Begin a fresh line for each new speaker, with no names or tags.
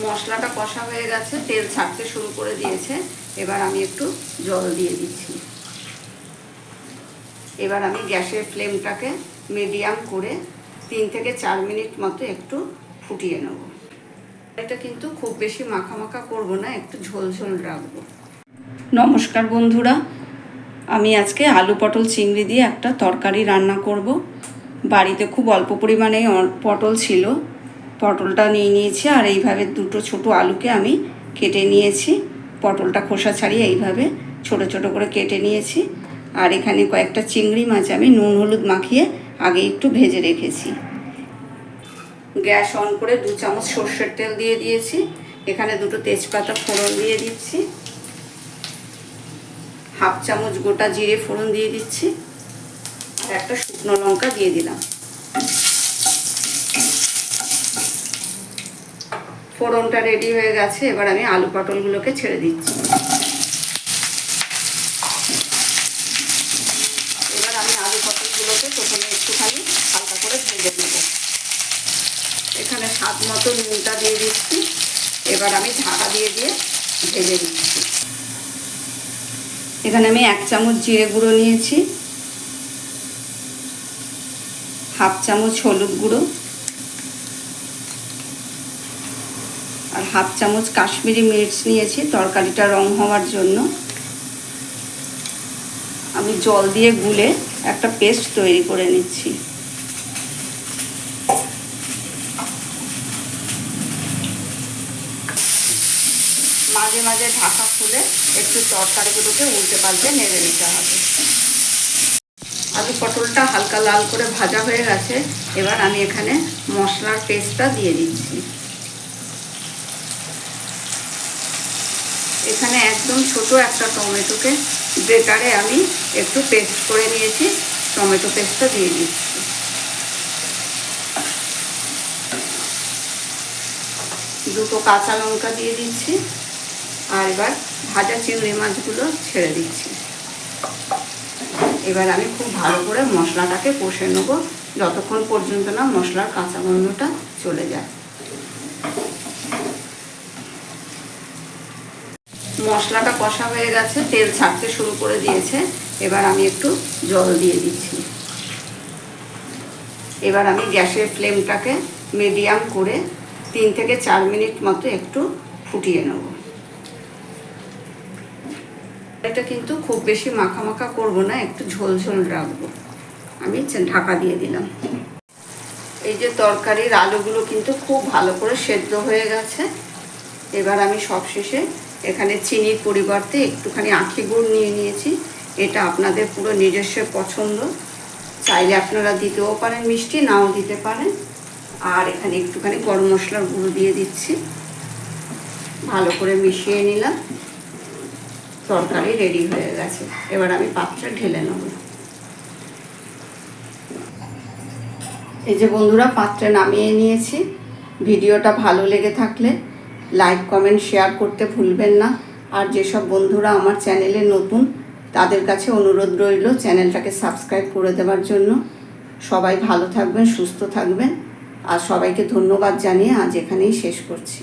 মশলাটা কষা হয়ে গেছে, তেল ছাড়তে শুরু করে দিয়েছে। এবার আমি একটু জল দিয়ে দিচ্ছি। এবার আমি গ্যাসের ফ্লেমটাকে মিডিয়াম করে তিন থেকে চার মিনিট মতো একটু ফুটিয়ে নেব। এটা কিন্তু খুব বেশি মাখা মাখা করব না, একটু ঝোল ঝোল রাখব। নমস্কার বন্ধুরা, আমি আজকে আলু পটল চিংড়ি দিয়ে একটা তরকারি রান্না করব। বাড়িতে খুব অল্প পরিমাণে পটল ছিল। পটলটা নিয়ে নিয়েছি আর এইভাবে দুটো ছোট আলুকে আমি কেটে নিয়েছি। পটলটা খোসা ছাড়িয়ে এইভাবে ছোট ছোট করে কেটে নিয়েছি। আর এখানে কয়েকটা চিংড়ি মাছ আমি নুন হলুদ মাখিয়ে আগে একটু ভেজে রেখেছি। গ্যাস অন করে দু চামচ সর্ষের তেল দিয়ে দিয়েছি। এখানে দুটো তেজপাতা ফোড়ন দিয়ে দিচ্ছি। হাফ চামচ গোটা জিরে ফোড়ন দিয়ে দিচ্ছি। আর একটা শুকনো লঙ্কা দিয়ে দিলাম। ফোড়নটা রেডি হয়ে গেছে, এবার আমি আলু পটলগুলোকে ছেড়ে দিচ্ছি। এবার আমি আলু পটলগুলোকে প্রথমে একটুখানি হালকা করে ভেজে নেব। এখানে স্বাদ মতো নুনটা দিয়ে দিচ্ছি। এবার আমি ঢাকা দিয়ে দিয়ে ভেজে দিচ্ছি এখানে আমি এক চামচ জিরে গুঁড়ো নিয়েছি। হাফ চামচ হলুদ গুঁড়ো। হাফ চামচ কাশ্মীরি মির্চ নিয়েছি, তরকারিটা রং হওয়ার জন্য। আমি জল দিয়ে গুলে একটা পেস্ট তৈরি করে নিচ্ছি। মাঝে মাঝে ঢাকা খুলে একটু তরকারিগুলোকে উল্টে পাল্টে নেড়ে নিতে হবে। আলু পটলটা হালকা লাল করে ভাজা হয়ে গেছে, এবার আমি এখানে মশলার পেস্টটা দিয়ে দিচ্ছি। এখানে একদম ছোট একটা টমেটোকে ব্রেটারে আমি একটু পেস্ট করে নিয়েছি। টমেটো পেস্টটা দিয়ে দিচ্ছি। দুটো কাঁচা লঙ্কা দিয়ে দিচ্ছি। আর এবার ভাজা চিংড়ি মাছগুলো ছেড়ে দিচ্ছি। এবার আমি খুব ভালো করে মশলাটাকে কষে নেব। যতক্ষণ পর্যন্ত না মশলার কাঁচা গন্ধটা চলে যায়। মশলাটা কষা হয়ে গেছে, তেল ছাড়তে শুরু করে দিয়েছে। এবার আমি একটু জল দিয়ে দিচ্ছি। এবার আমি গ্যাসের ফ্লেমটাকে মিডিয়াম করে তিন থেকে চার মিনিট মতো একটু ফুটিয়ে নেব। এটা কিন্তু খুব বেশি মাখা মাখা করব না, একটু ঝোল ঝোল রাখব। আমি ঢাকা দিয়ে দিলাম। এই যে তরকারির আলুগুলো কিন্তু খুব ভালো করে সেদ্ধ হয়ে গেছে। এবার আমি সবশেষে এখানে চিনির পরিবর্তে একটুখানি আখি গুড় নিয়ে নিয়েছি। এটা আপনাদের পুরো নিজস্ব পছন্দ। চাইলে আপনারা দিতেও পারেন, মিষ্টি নাও দিতে পারেন। আর এখানে একটুখানি গরম মশলার গুঁড়ো দিয়ে দিচ্ছি। ভালো করে মিশিয়ে নিলাম। তরকারি রেডি হয়ে গেছে। এবার আমি পাত্রে ঢেলে নেব। এই যে বন্ধুরা, পাত্রে নামিয়ে নিয়েছি। ভিডিওটা ভালো লেগে থাকলে লাইক কমেন্ট শেয়ার করতে ভুলবেন না। আর যেসব বন্ধুরা আমার চ্যানেলে নতুন, তাদের কাছে অনুরোধ রইল চ্যানেলটাকে সাবস্ক্রাইব করে দেওয়ার জন্য। সবাই ভালো থাকবেন, সুস্থ থাকবেন। আর সবাইকে ধন্যবাদ জানিয়ে আজ এখানেই শেষ করছি।